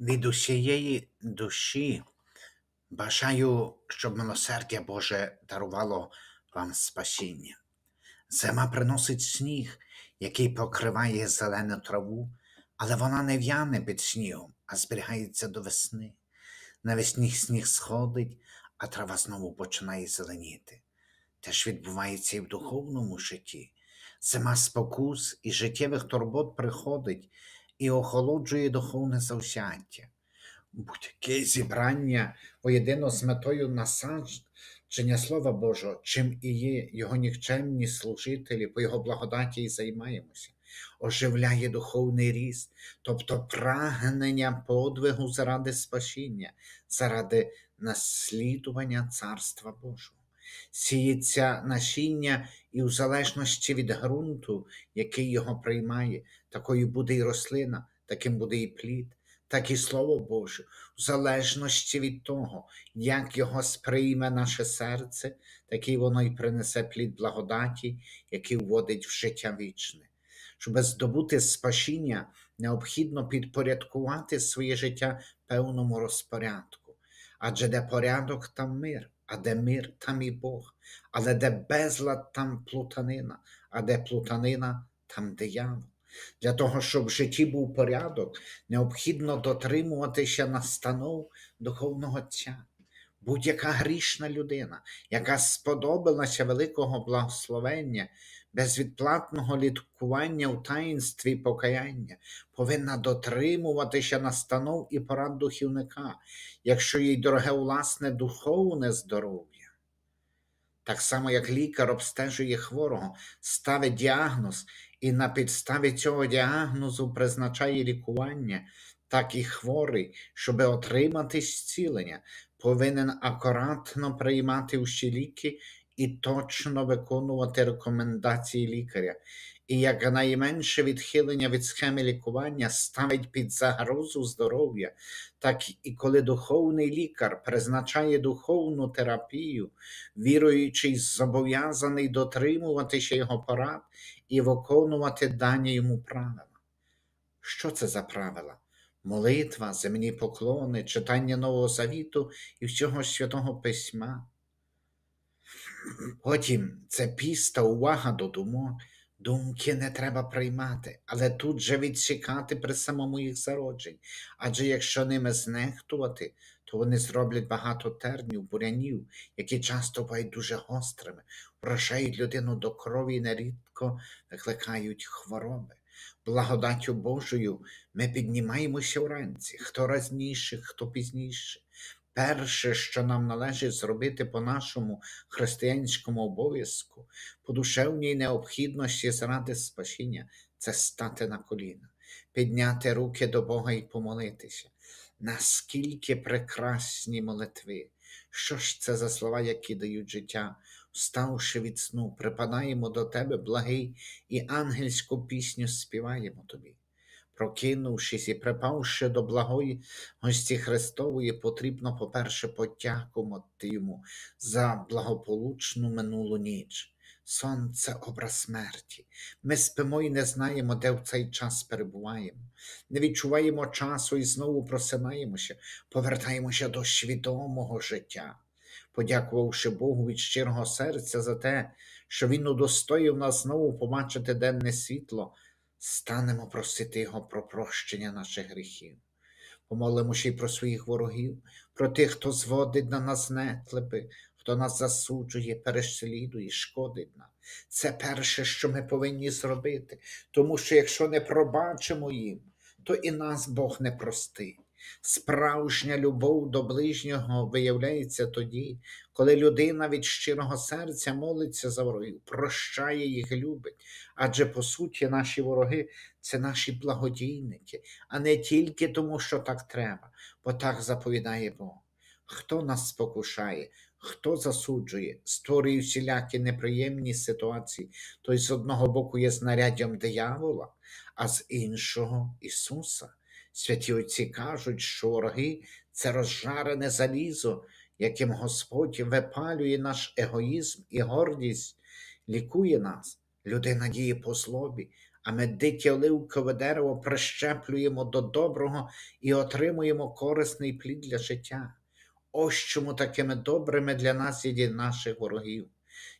Від усієї душі бажаю, щоб милосердя Боже дарувало вам спасіння. Зима приносить сніг, який покриває зелену траву, але вона не в'яне під снігом, а зберігається до весни. Навесні сніг сходить, а трава знову починає зеленіти. Те ж відбувається і в духовному житті. Зима спокус і життєвих турбот приходить і охолоджує духовне завзяття. Будь-яке зібрання воєдино з метою насадження Слова Божого, чим і є його нікчемні служителі, по його благодаті і займаємося, оживляє духовний ріст, тобто прагнення подвигу заради спасіння, заради наслідування Царства Божого. Сіється насіння і в залежності від ґрунту, який його приймає, такою буде і рослина, таким буде і плід, так і Слово Боже, в залежності від того, як його сприйме наше серце, такий воно й принесе плід благодаті, який вводить в життя вічне. Щоб здобути спасіння, необхідно підпорядкувати своє життя певному розпорядку. Адже де порядок, там мир, а де мир, там і Бог, але де безлад, там плутанина, а де плутанина, там диявол. Для того, щоб в житті був порядок, необхідно дотримуватися настанов духовного Отця. Будь-яка грішна людина, яка сподобалася великого благословення, безвідплатного літкування у таїнстві покаяння, повинна дотримуватися настанов і порад духівника, якщо їй дороге власне духовне здоров'я. Так само, як лікар обстежує хворого, ставить діагноз і на підставі цього діагнозу призначає лікування, так і хворий, щоб отримати зцілення, повинен акуратно приймати усі ліки і точно виконувати рекомендації лікаря. І як найменше відхилення від схеми лікування ставить під загрозу здоров'я, так і коли духовний лікар призначає духовну терапію, віруючий зобов'язаний дотримуватися його порад і виконувати дані йому правила. Що це за правила? Молитва, земні поклони, читання Нового Завіту і всього Святого Письма. Потім це піста увага до думок. Думки не треба приймати, але тут же відсікати при самому їх зародженні. Адже якщо ними знехтувати, то вони зроблять багато тернів, бурянів, які часто бувають дуже гострими, вражають людину до крові і нерідко викликають хвороби. Благодаттю Божою ми піднімаємося вранці, хто разніше, хто пізніше. Перше, що нам належить зробити по нашому християнському обов'язку, по душевній необхідності заради спасіння, це стати на коліна, підняти руки до Бога і помолитися. Наскільки прекрасні молитви! Що ж це за слова, які дають життя? Вставши від сну, припадаємо до тебе, благий, і ангельську пісню співаємо тобі. Прокинувшись і припавши до благої гості Христової, потрібно, по-перше, подякувати йому за благополучну минулу ніч. Сон це образ смерті. Ми спимо і не знаємо, де в цей час перебуваємо. Не відчуваємо часу і знову просинаємося, повертаємося до свідомого життя, подякувавши Богу від щирого серця за те, що Він удостоїв нас знову побачити денне світло станемо просити Його про прощення наших гріхів. Помолимося й про своїх ворогів, про тих, хто зводить на нас нетлепи, хто нас засуджує, переслідує, шкодить нам. Це перше, що ми повинні зробити, тому що якщо не пробачимо їм, то і нас Бог не простить. Справжня любов до ближнього виявляється тоді, коли людина від щирого серця молиться за ворогів, прощає їх, любить. Адже по суті наші вороги це наші благодійники, а не тільки тому, що так треба, бо так заповідає Бог. Хто нас спокушає, хто засуджує, створює всілякі неприємні ситуації, той з одного боку є знаряддям диявола, а з іншого Ісуса. Святі отці кажуть, що вороги це розжарене залізо, яким Господь випалює наш егоїзм і гордість, лікує нас. Людина діє по злобі, а ми дике оливкове дерево прищеплюємо до доброго і отримуємо корисний плід для життя. Ось чому такими добрими для нас є наших ворогів.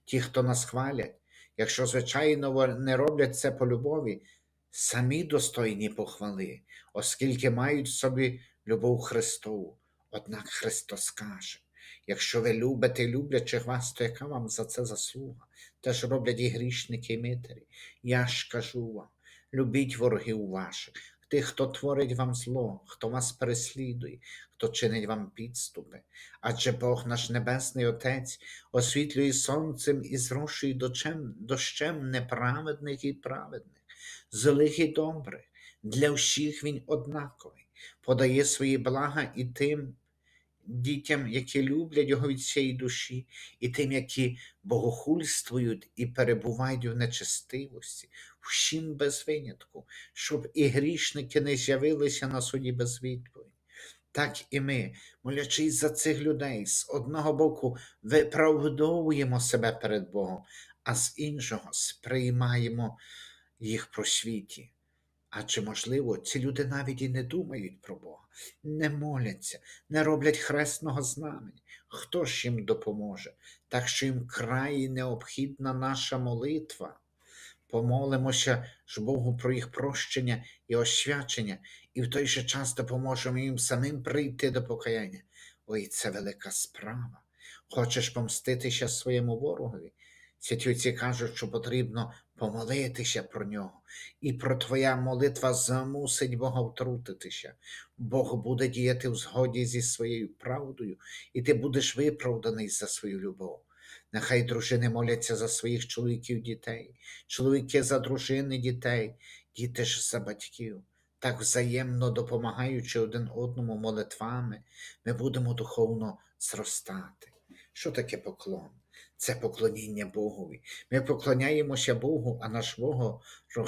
Ті, хто нас хвалять, якщо, звичайно, не роблять це по любові, самі достойні похвали, оскільки мають в собі любов Христову. Однак Христос каже: якщо ви любите люблячих вас, то яка вам за це заслуга? Теж роблять і грішники, і митарі. Я ж кажу вам: любіть ворогів ваших, тих, хто творить вам зло, хто вас переслідує, хто чинить вам підступи. Адже Бог наш Небесний Отець освітлює сонцем і зрошує дощем неправедних і праведних, злих і добрих. Для всіх він однаковий, подає свої блага і тим дітям, які люблять його від всієї душі, і тим, які богохульствують і перебувають в нечестивості, всім без винятку, щоб і грішники не з'явилися на суді без відповіді. Так і ми, молячись за цих людей, з одного боку виправдовуємо себе перед Богом, а з іншого сприймаємо їх просвіті. Чи можливо, ці люди навіть і не думають про Бога, не моляться, не роблять хресного знамення. Хто ж їм допоможе? Так що їм край необхідна наша молитва. Помолимося ж Богу про їх прощення і освячення, і в той же час допоможемо їм самим прийти до покаяння. Ой, це велика справа. Хочеш помститися своєму ворогові? Святюці кажуть, що потрібно помолитися про нього, і про твоя молитва замусить Бога втрутитися. Бог буде діяти в згоді зі своєю правдою, і ти будеш виправданий за свою любов. Нехай дружини моляться за своїх чоловіків дітей, чоловіки за дружини дітей, діти ж за батьків. Так взаємно допомагаючи один одному молитвами, ми будемо духовно зростати. Що таке поклон? Це поклоніння Богові. Ми поклоняємося Богу, а наш ворог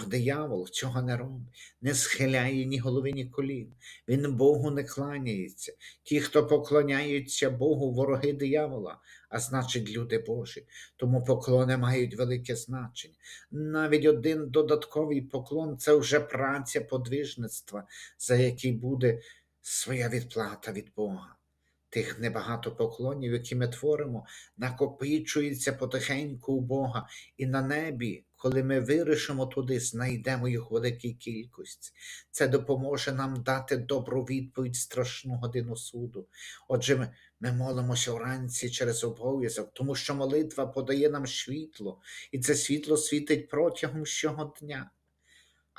диявол цього не робить, не схиляє ні голови, ні колін. Він Богу не кланяється. Ті, хто поклоняються Богу, вороги диявола, а значить, люди Божі. Тому поклони мають велике значення. Навіть один додатковий поклон це вже праця подвижництва, за який буде своя відплата від Бога. Тих небагато поклонів, які ми творимо, накопичується потихеньку у Бога, і на небі, коли ми вирішимо туди, знайдемо їх великій кількості. Це допоможе нам дати добру відповідь страшну годину суду. Отже, ми, ми молимося вранці через обов'язок, тому що молитва подає нам світло, і це світло світить протягом всього дня.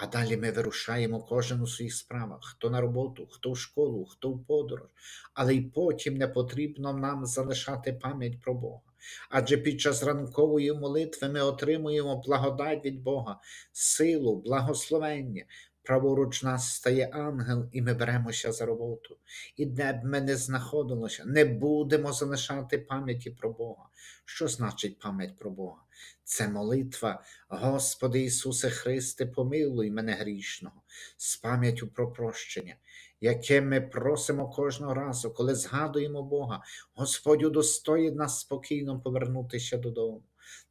А далі ми вирушаємо кожен у своїх справах, хто на роботу, хто в школу, хто в подорож, але й потім не потрібно нам залишати пам'ять про Бога. Адже під час ранкової молитви ми отримуємо благодать від Бога, силу, благословення. Праворуч нас стає ангел, і ми беремося за роботу. І де б ми не знаходилися, не будемо залишати пам'яті про Бога. Що значить пам'ять про Бога? Це молитва, Господи Ісусе Христе, помилуй мене грішного, з пам'яттю про прощення, яке ми просимо кожного разу, коли згадуємо Бога, Господь удостоїть нас спокійно повернутися додому.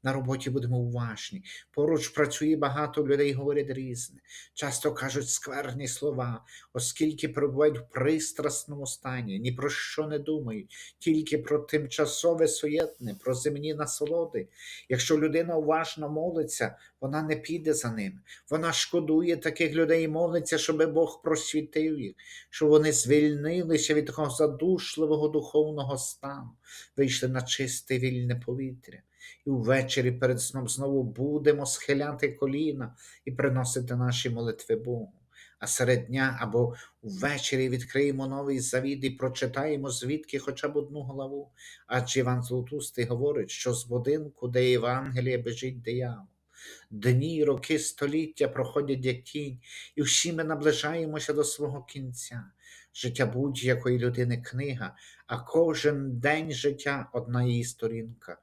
На роботі будемо уважні. Поруч працює багато людей, говорять різне, часто кажуть скверні слова, оскільки перебувають в пристрасному стані, ні про що не думають, тільки про тимчасове суєтне, про земні насолоди. Якщо людина уважно молиться, вона не піде за ними. Вона шкодує таких людей і молиться, щоб Бог просвітив їх, щоб вони звільнилися від того задушливого духовного стану, вийшли на чисте вільне повітря. І ввечері перед сном знову будемо схиляти коліна і приносити наші молитви Богу. А серед дня або ввечері відкриємо новий завіт і прочитаємо звідки хоча б одну главу. Адже Іван Золотустий говорить, що з будинку, де Євангеліє бежить диявол. Дні, роки, століття проходять як тінь, і всі ми наближаємося до свого кінця. Життя будь-якої людини книга, а кожен день життя одна її сторінка.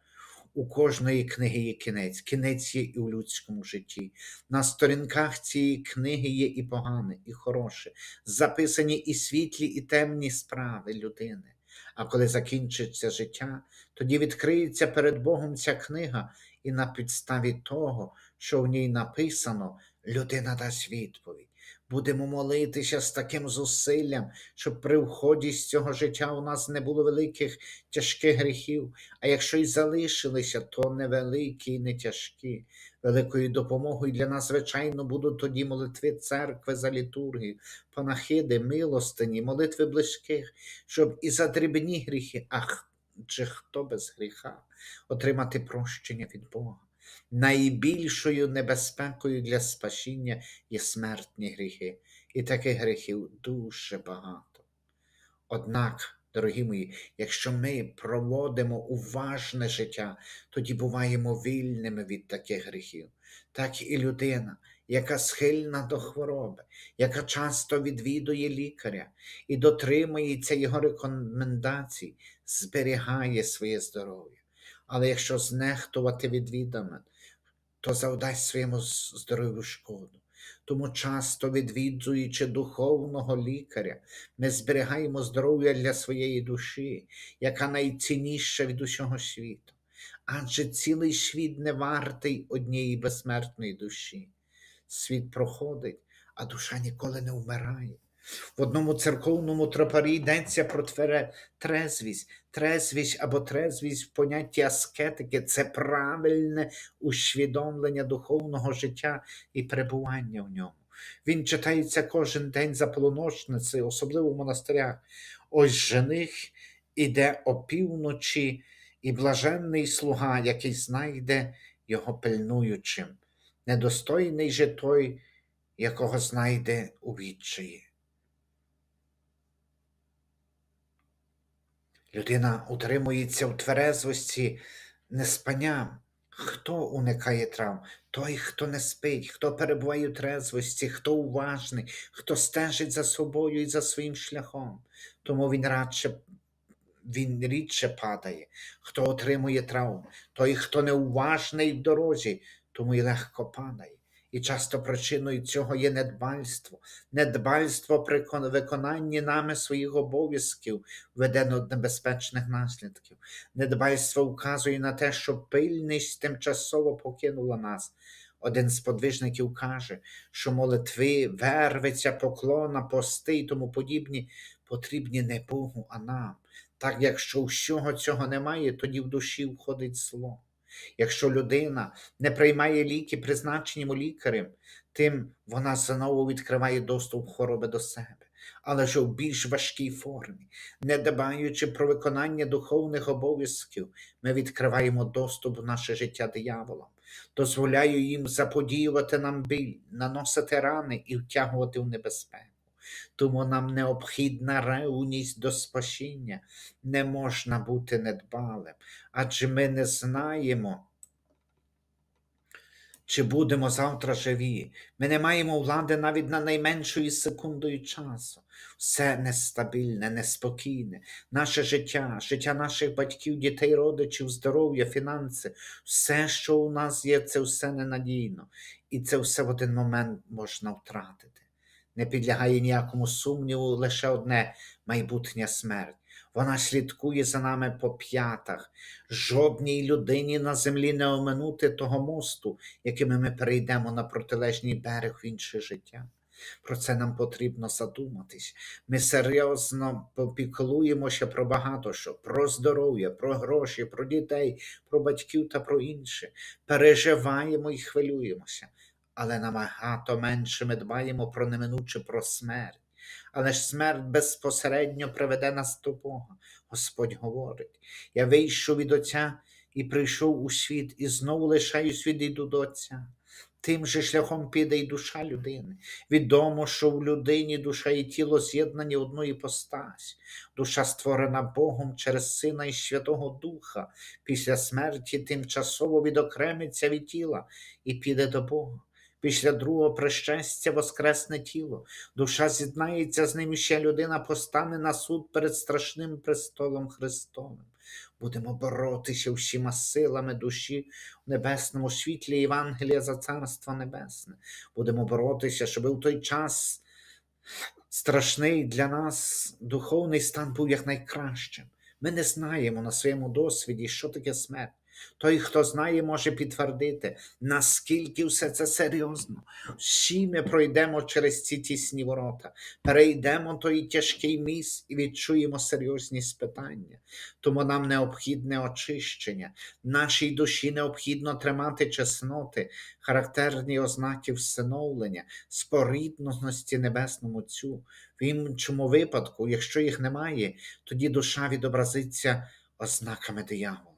У кожної книги є кінець, кінець є і у людському житті. На сторінках цієї книги є і погане, і хороше, записані і світлі, і темні справи людини. А коли закінчиться життя, тоді відкриється перед Богом ця книга, і на підставі того, що в ній написано, людина дасть відповідь. Будемо молитися з таким зусиллям, щоб при вході з цього життя у нас не було великих тяжких гріхів, а якщо й залишилися, то невеликі і не тяжкі. Великою допомогою для нас, звичайно, будуть тоді молитви церкви за літургію, панахиди, милостині, молитви близьких, щоб і за дрібні гріхи, ах, чи хто без гріха, отримати прощення від Бога. Найбільшою небезпекою для спасіння є смертні гріхи, і таких гріхів дуже багато. Однак, дорогі мої, якщо ми проводимо уважне життя, тоді буваємо вільними від таких гріхів. Так і людина, яка схильна до хвороби, яка часто відвідує лікаря і дотримується його рекомендацій, зберігає своє здоров'я. Але якщо знехтувати відвідами, то завдасть своєму здоров'ю шкоду. Тому часто відвідуючи духовного лікаря, ми зберігаємо здоров'я для своєї душі, яка найцінніша від усього світу. Адже цілий світ не вартий однієї безсмертної душі. Світ проходить, а душа ніколи не вмирає. В одному церковному тропарі йдеться про твере трезвість. Трезвість або трезвість в понятті аскетики це правильне усвідомлення духовного життя і перебування в ньому. Він читається кожен день за полуночницею, особливо в монастирях. Ось жених іде опівночі, і блаженний слуга, який знайде його пильнуючим. Недостойний же той, якого знайде у відчаї. Людина утримується в тверезвості не спанням. Хто уникає травм? Той, хто не спить, хто перебуває в трезвості, хто уважний, хто стежить за собою і за своїм шляхом. Тому він радше він рідше падає, хто отримує травм, той, хто неуважний в дорозі, тому й легко падає. І часто причиною цього є недбальство, недбальство при виконанні нами своїх обов'язків веде до небезпечних наслідків. Недбальство вказує на те, що пильність тимчасово покинула нас. Один з подвижників каже, що молитви, вервиця, поклона, пости і тому подібні потрібні не Богу, а нам. Так, якщо всього цього немає, тоді в душі входить зло. Якщо людина не приймає ліки, призначені лікарем, тим вона знову відкриває доступ хвороби до себе, але ж у більш важкій формі. Не дбаючи про виконання духовних обов'язків, ми відкриваємо доступ в наше життя дияволам, дозволяю їм заподіювати нам біль, наносити рани і втягувати в небезпеку. Тому нам необхідна ревність до спасіння, не можна бути недбалим, адже ми не знаємо, чи будемо завтра живі. Ми не маємо влади навіть на найменшою секундою часу. Все нестабільне, неспокійне. Наше життя, життя наших батьків, дітей, родичів, здоров'я, фінанси, все, що у нас є, це все ненадійно. І це все в один момент можна втратити. Не підлягає ніякому сумніву лише одне майбутня смерть. Вона слідкує за нами по п'ятах. Жодній людині на землі не оминути того мосту, якими ми перейдемо на протилежній берег в інше життя. Про це нам потрібно задуматись. Ми серйозно попіклуємося про багато що, про здоров'я, про гроші, про дітей, про батьків та про інше. Переживаємо і хвилюємося, але набагато менше ми дбаємо про неминуче про смерть. Але ж смерть безпосередньо приведе нас до Бога. Господь говорить: я вийшов від Отця і прийшов у світ, і знову лишаю світ і до Отця. Тим же шляхом піде й душа людини. Відомо, що в людині душа і тіло з'єднані в одну іпостась. Душа створена Богом через Сина і Святого Духа. Після смерті тимчасово відокремиться від тіла і піде до Бога. Після другого пришестя воскресне тіло. Душа з'єднається з ним і ще людина постане на суд перед страшним престолом Христовим. Будемо боротися всіма силами душі в небесному світлі Євангелія за Царство Небесне. Будемо боротися, щоб у той час страшний для нас духовний стан був якнайкращим. Ми не знаємо на своєму досвіді, що таке смерть. Той, хто знає, може підтвердити, наскільки все це серйозно. Всі ми пройдемо через ці тісні ворота, перейдемо той тяжкий міст і відчуємо серйозність питання. Тому нам необхідне очищення. Нашій душі необхідно тримати чесноти, характерні ознаки всиновлення, спорідності Небесному Отцю. В іншому випадку, якщо їх немає, тоді душа відобразиться ознаками диявола.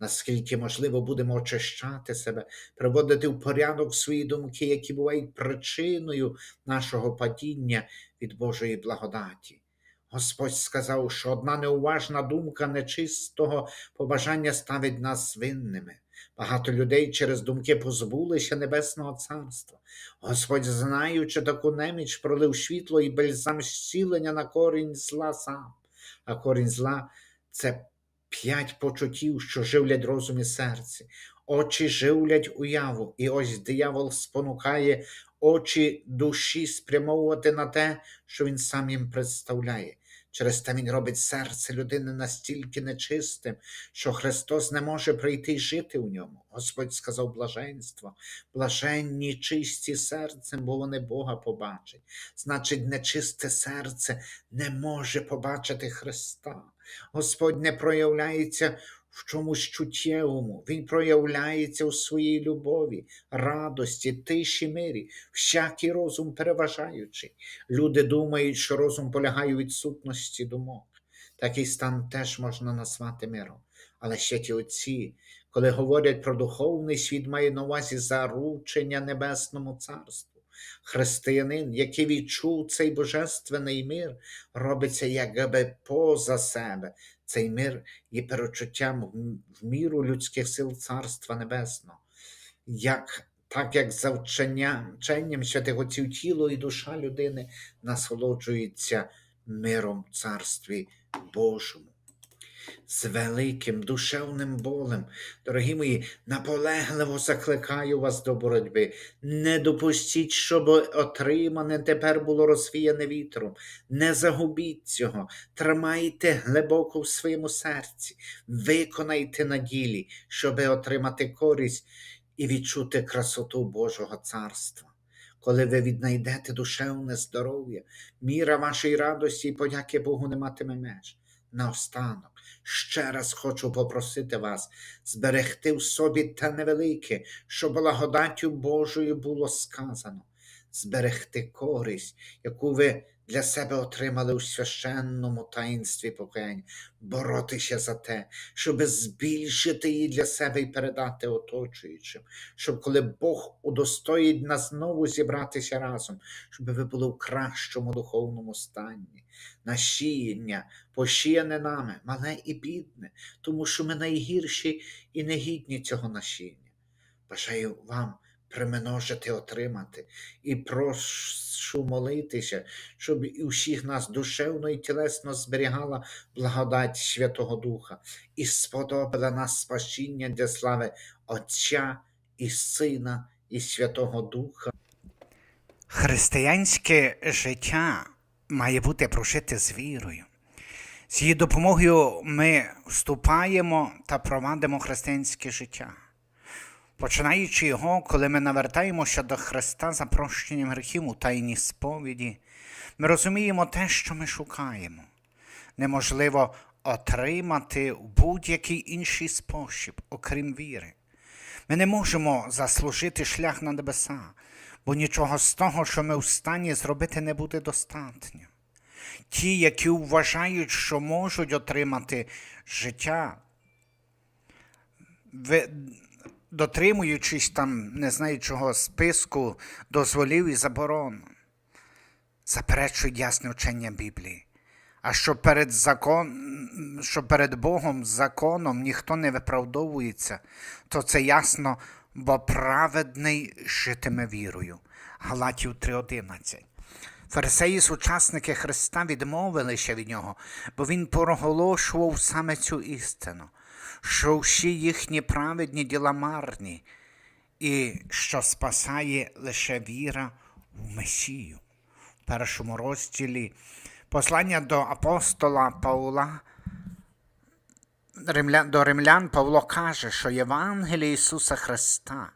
Наскільки можливо будемо очищати себе, приводити в порядок свої думки, які бувають причиною нашого падіння від Божої благодаті. Господь сказав, що одна неуважна думка нечистого побажання ставить нас винними. Багато людей через думки позбулися Небесного Царства. Господь, знаючи таку неміч, пролив світло і бальзам зцілення на корінь зла сам. А корінь зла це п'ять почуттів, що живлять розум і серце. Очі живлять уяву, і ось диявол спонукає очі душі спрямовувати на те, що він сам їм представляє. Через те він робить серце людини настільки нечистим, що Христос не може прийти й жити у ньому. Господь сказав блаженство, блаженні чисті серцем, бо вони Бога побачать. Значить, нечисте серце не може побачити Христа. Господь не проявляється в чомусь чуттєвому, Він проявляється у своїй любові, радості, тиші, мирі, всякий розум переважаючий. Люди думають, що розум полягає у відсутності думок. Такий стан теж можна назвати миром. Але ще ті отці, коли говорять про духовний світ, має на увазі заручення Небесному Царству. Християнин, який відчув цей божественний мир, робиться якби поза себе. Цей мир є перечуттям в- міру людських сил Царства Небесного. Як, так як за вченням, вченням святих отців тіло і душа людини насолоджується миром в Царстві Божому. З великим душевним болем, дорогі мої, наполегливо закликаю вас до боротьби. Не допустіть, щоб отримане тепер було розвіяне вітром. Не загубіть цього, тримайте глибоко в своєму серці, виконайте на ділі, щоб отримати користь і відчути красоту Божого царства. Коли ви віднайдете душевне здоров'я, міра вашої радості і подяки Богу не матиме меж. Наостанок, ще раз хочу попросити вас зберегти в собі те невелике, що благодаттю Божою було сказано, зберегти користь, яку ви для себе отримали у священному таїнстві покаяння, боротися за те, щоб збільшити її для себе і передати оточуючим, щоб коли Бог удостоїть нас знову зібратися разом, щоб ви були в кращому духовному стані. Насіння, посіяне нами, мале і бідне, тому що ми найгірші і негідні цього насіння. Бажаю вам примножити, отримати і прошу молитися, щоб і усіх нас душевно і тілесно зберігала благодать Святого Духа і сподобала нас спасіння для слави Отця і Сина і Святого Духа. Християнське життя має бути прожите з вірою. З її допомогою ми вступаємо та провадимо християнське життя. Починаючи його, коли ми навертаємося до Христа за прощенням гріхів у тайній сповіді, ми розуміємо те, що ми шукаємо. Неможливо отримати в будь-який інший спосіб, окрім віри. Ми не можемо заслужити шлях на небеса, бо нічого з того, що ми в стані зробити, не буде достатньо. Ті, які вважають, що можуть отримати життя, ви- дотримуючись там, не знаю чого, списку дозволів і заборон, заперечують ясне вчення Біблії. А що перед, закон, що перед Богом законом ніхто не виправдовується, то це ясно, бо праведний житиме вірою. Галатів 3.11. Фарисеї, сучасники Христа, відмовилися від нього, бо він проголошував саме цю істину, що всі їхні праведні діла марні, і що спасає лише віра в Месію. В першому розділі послання до апостола Павла до римлян Павло каже, що Євангеліє Ісуса Христа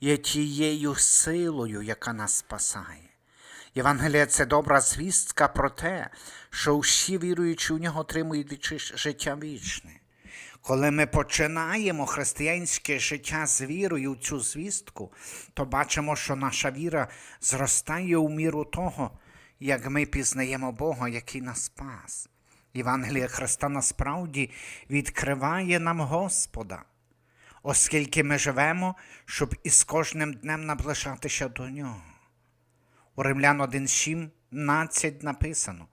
є тією силою, яка нас спасає. Євангелія це добра звістка про те, що всі віруючі у нього отримують життя вічне. Коли ми починаємо християнське життя з вірою в цю звістку, то бачимо, що наша віра зростає у міру того, як ми пізнаємо Бога, який нас спас. Євангелія Христа насправді відкриває нам Господа, оскільки ми живемо, щоб із кожним днем наближатися до Нього. У Римлян 1.17 написано: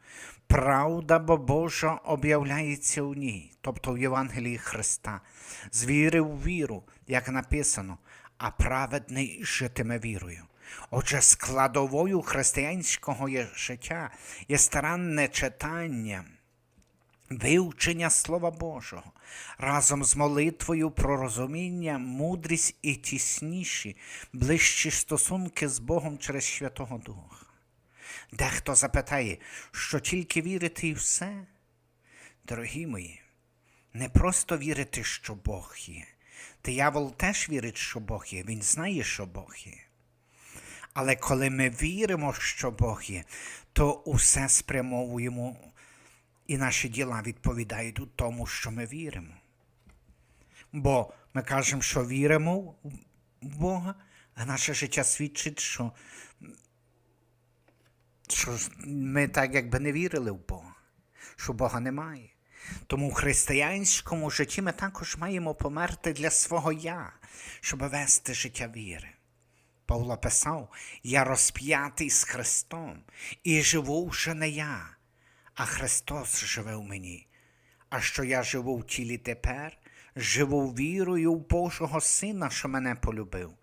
Правда бо Божа об'являється у ній, тобто в Євангелії Христа, з віри в віру, як написано, а праведний житиме вірою. Отже, складовою християнського життя є старанне читання, вивчення Слова Божого разом з молитвою про розуміння, мудрість і тісніші, ближчі стосунки з Богом через Святого Духа. Дехто запитає, що тільки вірити і все? Дорогі мої, не просто вірити, що Бог є. Диявол теж вірить, що Бог є, він знає, що Бог є. Але коли ми віримо, що Бог є, то усе спрямовуємо, і наші діла відповідають у тому, що ми віримо. Бо ми кажемо, що віримо в Бога, а наше життя свідчить, що, що ми так якби не вірили в Бога, що Бога немає. Тому в християнському житті ми також маємо померти для свого я, щоб вести життя віри. Павло писав: Я розп'ятий з Христом, і живу вже не я, а Христос живе в мені. А що я живу в тілі тепер, живу вірою в Божого Сина, що мене полюбив,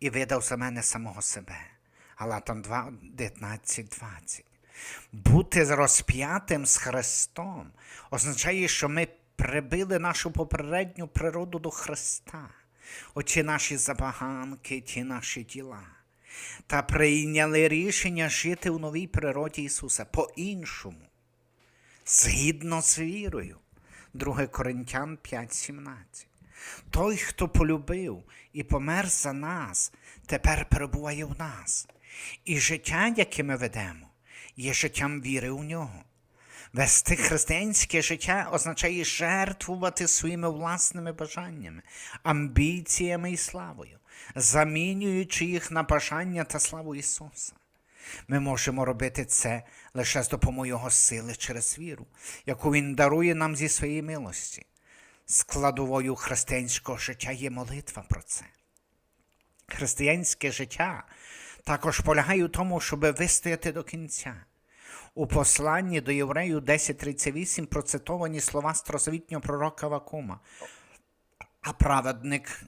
і видав за мене самого себе. Галатам 2, 19, 20. Бути розп'ятим з Христом означає, що ми прибили нашу попередню природу до Христа, оті наші забаганки, ті наші діла, та прийняли рішення жити в новій природі Ісуса по-іншому, згідно з вірою. 2 Коринтян 5:17. Той, хто полюбив і помер за нас, тепер перебуває в нас. І життя, яке ми ведемо, є життям віри у нього. Вести християнське життя означає жертвувати своїми власними бажаннями, амбіціями і славою, замінюючи їх на бажання та славу Ісуса. Ми можемо робити це лише з допомогою сили через віру, яку Він дарує нам зі своєї милості. Складовою християнського життя є молитва про це. Християнське життя також полягає у тому, щоб вистояти до кінця. У посланні до євреїв 10.38 процитовані слова старозавітнього пророка Вакума. А праведник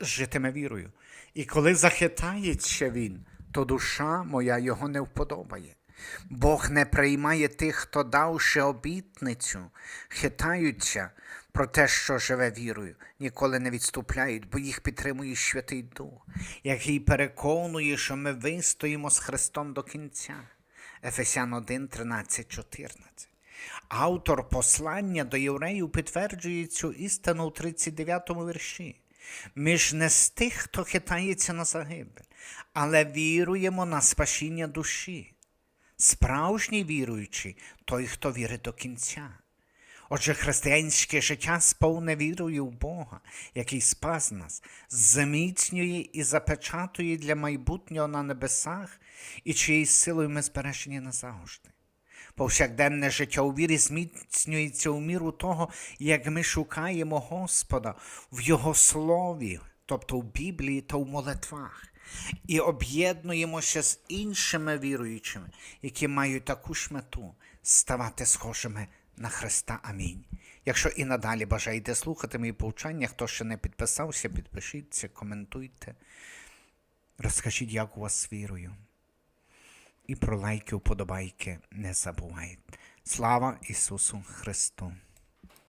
житиме вірою. І коли захитається він, то душа моя його не вподобає. Бог не приймає тих, хто дав ще обітницю, хитаються про те, що живе вірою, ніколи не відступляють, бо їх підтримує Святий Дух, який переконує, що ми вистоїмо з Христом до кінця. Ефесян 1, 13, 14. Автор послання до євреїв підтверджує цю істину у 39 вірші. Ми ж не з тих, хто хитається на загибель, але віруємо на спасіння душі. Справжній віруючий той, хто вірить до кінця. Отже, християнське життя сповне вірою в Бога, який спас нас, заміцнює і запечатує для майбутнього на небесах, і чиєю силою ми збережені назавжди. Повсякденне життя у вірі зміцнюється у міру того, як ми шукаємо Господа в Його слові, тобто в Біблії та в молитвах, і об'єднуємося з іншими віруючими, які мають таку ж мету ставати схожими на Христа. Амінь. Якщо і надалі бажаєте слухати мої повчання, хто ще не підписався, підпишіться, коментуйте, розкажіть, як у вас з вірою. І про лайки, вподобайки не забувайте. Слава Ісусу Христу!